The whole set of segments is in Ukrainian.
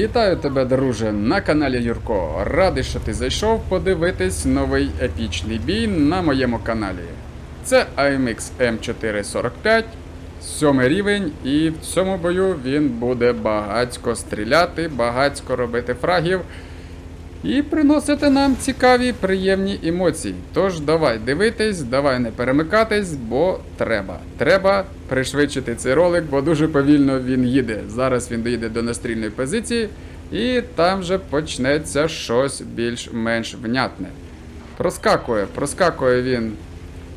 Вітаю тебе, друже, на каналі Юрко. Радий, що ти зайшов подивитись новий епічний бій на моєму каналі. Це AMX M445, сьомий рівень, і в цьому бою він буде багацько стріляти, багацько робити фрагів і приносити нам цікаві, приємні емоції. Тож давай дивитись, давай не перемикатись, бо треба. Треба пришвидшити цей ролик, бо дуже повільно він їде. Зараз він доїде до настрільної позиції, і там же почнеться щось більш-менш внятне. Проскакує, проскакує він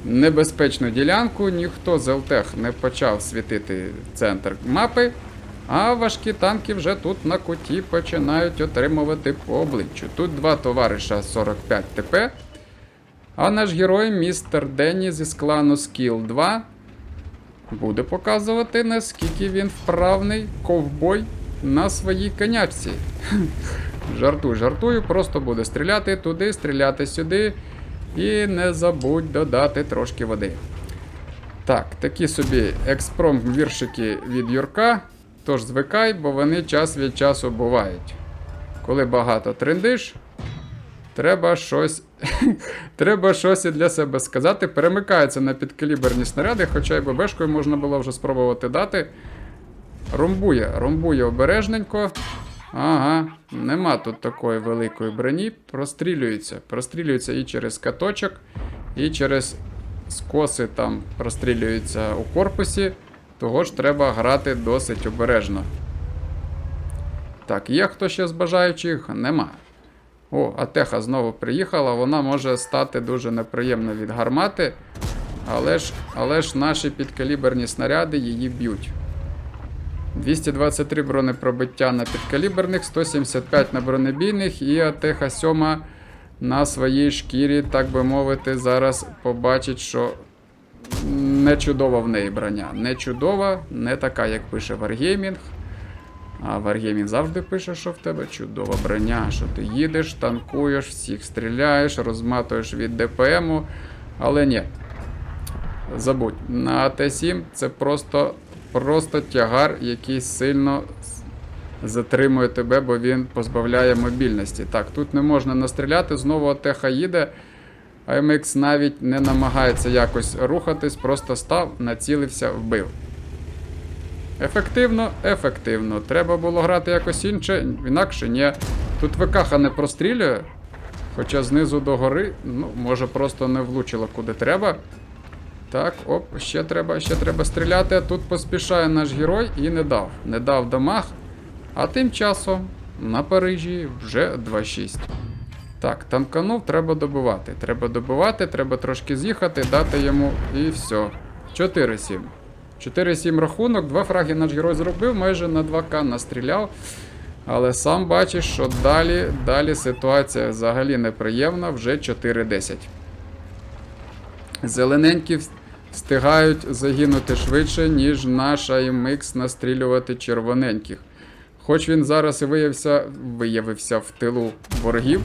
небезпечну ділянку, ніхто з ЛТЕХ не почав світити центр мапи. А важкі танки вже тут на куті починають отримувати по обличчю. Тут два товариша 45 ТП. А наш герой, містер Денні зі клану Skill 2, буде показувати, наскільки він вправний ковбой на своїй конячці. Жартую, жартую, просто буде стріляти туди, стріляти сюди. І не забудь додати трошки води. Так, такі собі експром віршики від Юрка. Тож звикай, бо вони час від часу бувають. Коли багато трендиш, треба щось треба щось і для себе сказати. Перемикається на підкаліберні снаряди, хоча й ББшкою можна було вже спробувати дати. Румбує, румбує обережненько. Ага, нема тут такої великої броні. Прострілюється. Прострілюється і через каточок, і через скоси там прострілюється у корпусі. Того ж треба грати досить обережно. Так, є хто ще з бажаючих? Нема. О, Атеха знову приїхала, вона може стати дуже неприємно від гармати, але ж, але ж наші підкаліберні снаряди її б'ють. 223 бронепробиття на підкаліберних, 175 на бронебійних і Атеха 7 на своїй шкірі, так би мовити, зараз побачить, що не чудова в неї броня. Не чудова, не така, як пише Wargaming. А Wargaming завжди пише, що в тебе чудова броня, що ти їдеш, танкуєш, всіх стріляєш, розматуєш від ДПМу. Але ні. Забудь, на АТ-7 це просто, просто тягар, який сильно затримує тебе, бо він позбавляє мобільності. Так, тут не можна настріляти, знову АТХ їде. AMX навіть не намагається якось рухатись, просто став, націлився, вбив. Ефективно, ефективно. Треба було грати якось інше, інакше ні. Тут ВКХ не прострілює. Хоча знизу до гори, ну, може просто не влучило куди треба. Так, оп, ще треба, ще треба стріляти. Тут поспішає наш герой і не дав. Не дав дамаг. А тим часом на Парижі вже 2-6. Так, танканув, треба добивати. Треба добивати, треба трошки з'їхати, дати йому і все. 4-7. 4-7 рахунок, два фраги наш герой зробив, майже на 2К настріляв. Але сам бачиш, що далі, далі ситуація взагалі неприємна, вже 4-10. Зелененькі встигають загинути швидше, ніж наш AMX настрілювати червоненьких. Хоч він зараз і виявився, виявився в тилу ворогів.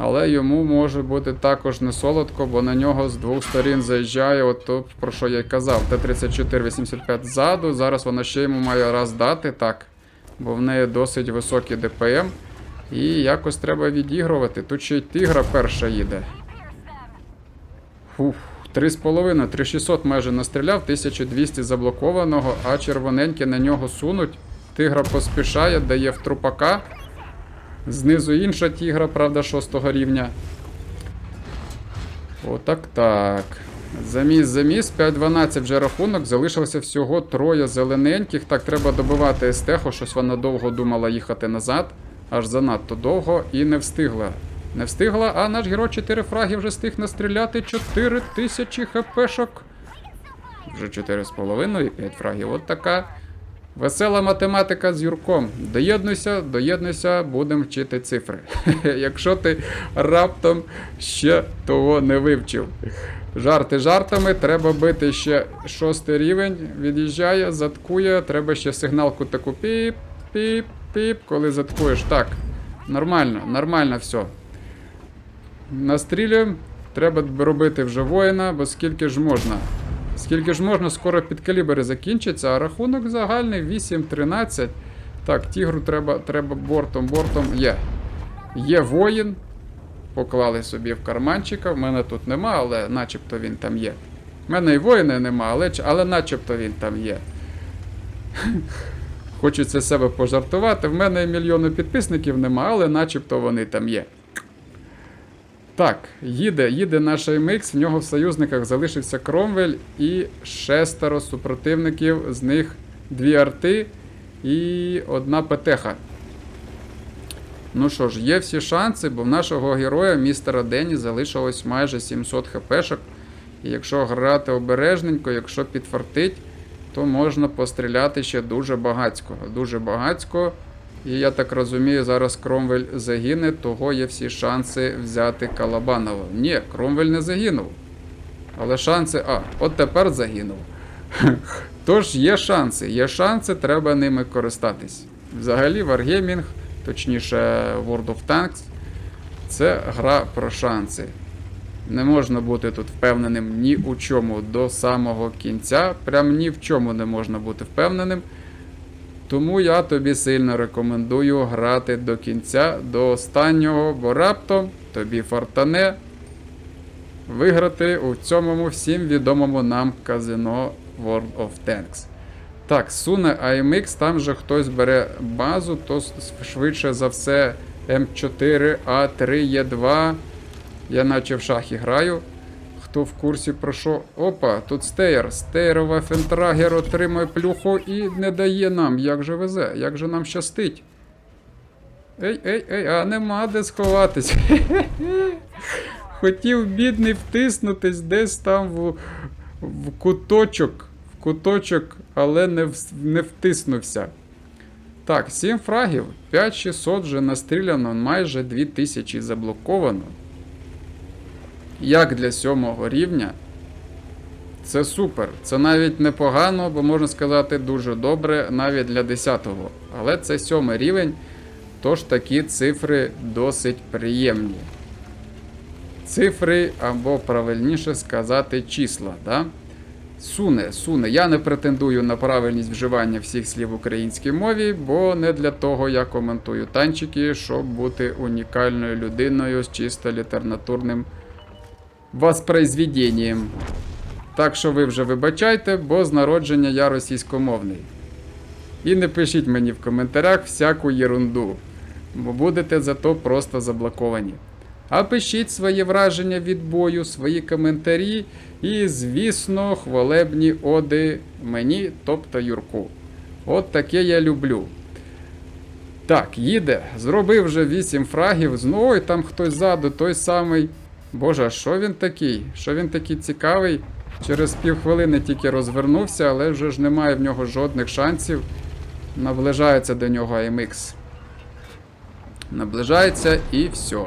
Але йому може бути також не солодко, бо на нього з двох сторін заїжджає, от то, про що я й казав, Т-34-85 ззаду. Зараз вона ще йому має раз дати, так. Бо в неї досить високий ДПМ. І якось треба відігрувати. Тут ще й тигра перша їде. Фух, 3,5, 3600 майже настріляв, 1200 заблокованого, а червоненькі на нього сунуть. Тигра поспішає, дає в трупака. Знизу інша тігра, правда, 6 рівня. Отак так. Заміс, заміс, 5-12 вже рахунок. Залишилося всього троє зелененьких. Так, треба добивати Естеху, щось вона довго думала їхати назад. Аж занадто довго і не встигла. Не встигла, а наш герой 4 фраги вже встиг настріляти 4 тисячі хпшок. Вже 4,5 і 5 фрагів. От така Весела математика з Юрком. Доєднуйся, доєднуйся, будемо вчити цифри. Якщо ти раптом ще того не вивчив. Жарти жартами, треба бити ще шостий рівень. Від'їжджає, заткує, треба ще сигналку таку піп, піп, піп, коли заткуєш. Так, нормально, нормально все. Настрілюємо. Треба робити вже воїна, бо скільки ж можна. Скільки ж можна, скоро підкалібри закінчиться, а рахунок загальний 8-13. Так, тігру треба, треба бортом, бортом. Є. Є воїн. Поклали собі в карманчика. В мене тут нема, але начебто він там є. В мене і воїна нема, але, але начебто він там є. Хочеться себе пожартувати. В мене і мільйони підписників нема, але начебто вони там є. Так, їде, їде наш MX, в нього в союзниках залишився Кромвель і шестеро супротивників, з них дві арти і одна петеха. Ну що ж, є всі шанси, бо в нашого героя, містера Дені, залишилось майже 700 хпшок. І якщо грати обережненько, якщо підфартить, то можна постріляти ще дуже багацько. Дуже багацько. І я так розумію, зараз Кромвель загине, того є всі шанси взяти Калабанова. Ні, Кромвель не загинув. Але шанси. А, от тепер загинув. Тож є шанси, є шанси, треба ними користатись. Взагалі, Wargaming, точніше World of Tanks, це гра про шанси. Не можна бути тут впевненим ні у чому до самого кінця. Прям ні в чому не можна бути впевненим. Тому я тобі сильно рекомендую грати до кінця, до останнього, бо раптом тобі фартане виграти у цьому всім відомому нам казино World of Tanks. Так, суне AMX, там же хтось бере базу, то швидше за все М4, А3, Е2. Я наче в шахі граю. Хто в курсі про що? Опа, тут стеєр. Стеєрова фентрагер отримує плюху і не дає нам. Як же везе, як же нам щастить. Ей, ей, ей, а нема де сховатись. Хотів бідний втиснутись десь там в, в куточок, в куточок, але не, вс- не втиснувся. Так, 7 фрагів, 5600 вже настріляно, майже 2000 заблоковано. Як для сьомого рівня, це супер. Це навіть непогано, бо можна сказати, дуже добре навіть для 10-го. Але це сьомий рівень, тож такі цифри досить приємні. Цифри, або правильніше сказати, числа. Да? Суне, суне. Я не претендую на правильність вживання всіх слів в українській мові, бо не для того я коментую танчики, щоб бути унікальною людиною з чисто літературним воспроизведенням. Так що ви вже вибачайте, бо з народження я російськомовний. І не пишіть мені в коментарях всяку єрунду, бо будете зато просто заблоковані. А пишіть свої враження від бою, свої коментарі і, звісно, хвалебні оди мені, тобто Юрку. От таке я люблю. Так, їде. Зробив вже 8 фрагів. Знову там хтось ззаду, той самий. Боже, а що він такий? Що він такий цікавий? Через півхвилини тільки розвернувся, але вже ж немає в нього жодних шансів. Наближається до нього MX. Наближається і все.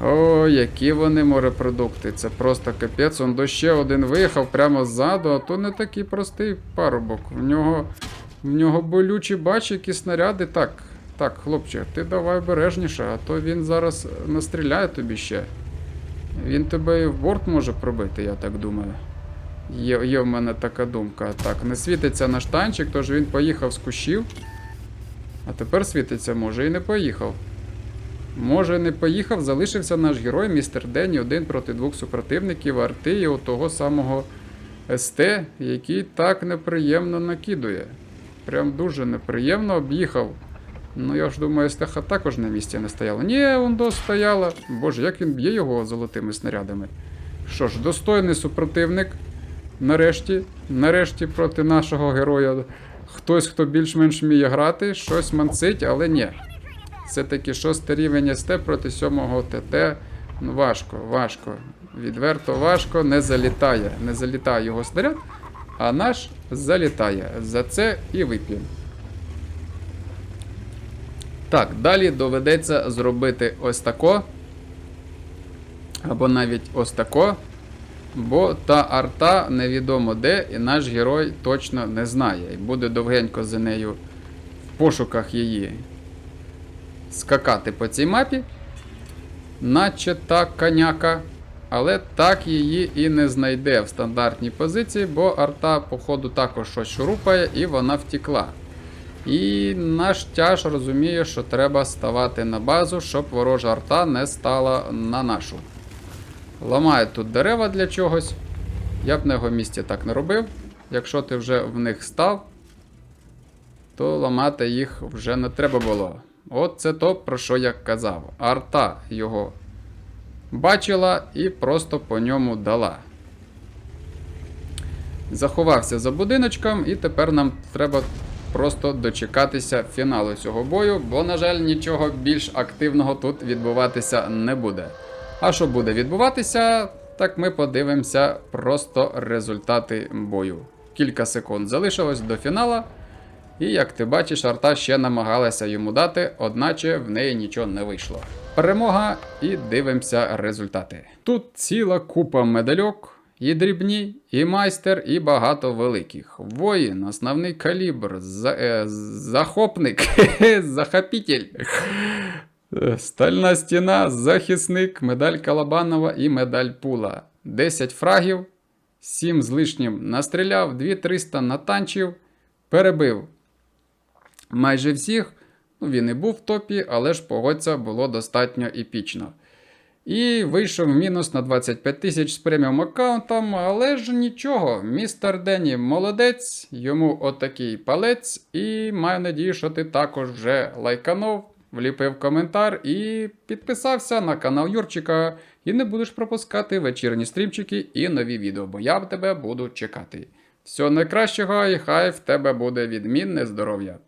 О, які вони морепродукти. Це просто капець. Он до ще один виїхав прямо ззаду, а то не такий простий парубок. В нього, в нього болючі бач, які снаряди. Так, так, хлопче, ти давай обережніше, а то він зараз настріляє тобі ще. Він тебе і в борт може пробити, я так думаю. Є, є в мене така думка. Так, не світиться наш танчик, тож він поїхав з кущів. А тепер світиться, може і не поїхав. Може, не поїхав, залишився наш герой, містер Дені, один проти двох супротивників арти і того самого СТ, який так неприємно накидує. Прям дуже неприємно об'їхав. Ну, я ж думаю, СТХ також на місці не стояла. Ні, он стояла. Боже, як він б'є його золотими снарядами. Що ж, достойний супротивник. Нарешті, нарешті проти нашого героя. Хтось, хто більш-менш вміє грати, щось манцить, але ні. Все-таки шостий рівень СТ проти сьомого ТТ. Ну, важко, важко. Відверто важко, не залітає. Не залітає його снаряд, а наш залітає. За це і вип'ємо. Так, далі доведеться зробити ось тако. Або навіть ось тако. Бо та арта невідомо де, і наш герой точно не знає. І буде довгенько за нею в пошуках її скакати по цій мапі, наче та коняка, але так її і не знайде в стандартній позиції, бо арта, походу, також щось шурупає і вона втікла. І наш тяж розуміє, що треба ставати на базу, щоб ворожа арта не стала на нашу. Ламають тут дерева для чогось. Я б на його місці так не робив. Якщо ти вже в них став, то ламати їх вже не треба було. От це то, про що я казав. Арта його бачила і просто по ньому дала. Заховався за будиночком, і тепер нам треба просто дочекатися фіналу цього бою, бо, на жаль, нічого більш активного тут відбуватися не буде. А що буде відбуватися, так ми подивимося просто результати бою. Кілька секунд залишилось до фінала. І як ти бачиш, арта ще намагалася йому дати, одначе в неї нічого не вийшло. Перемога і дивимося результати. Тут ціла купа медальок, і дрібні, і майстер, і багато великих. Воїн, основний калібр, за, е, захопник, захопітель. Стальна стіна, захисник, медаль Калабанова і медаль Пула. 10 фрагів, 7 з лишнім настріляв, 2300 натанчив, перебив майже всіх. Ну, він і був в топі, але ж погодься було достатньо епічно. І вийшов мінус на 25 тисяч з преміум аккаунтом, але ж нічого, містер Дені молодець, йому отакий палець, і маю надію, що ти також вже лайканув, вліпив коментар і підписався на канал Юрчика. І не будеш пропускати вечірні стрімчики і нові відео, бо я в тебе буду чекати. Всього найкращого і хай в тебе буде відмінне здоров'я.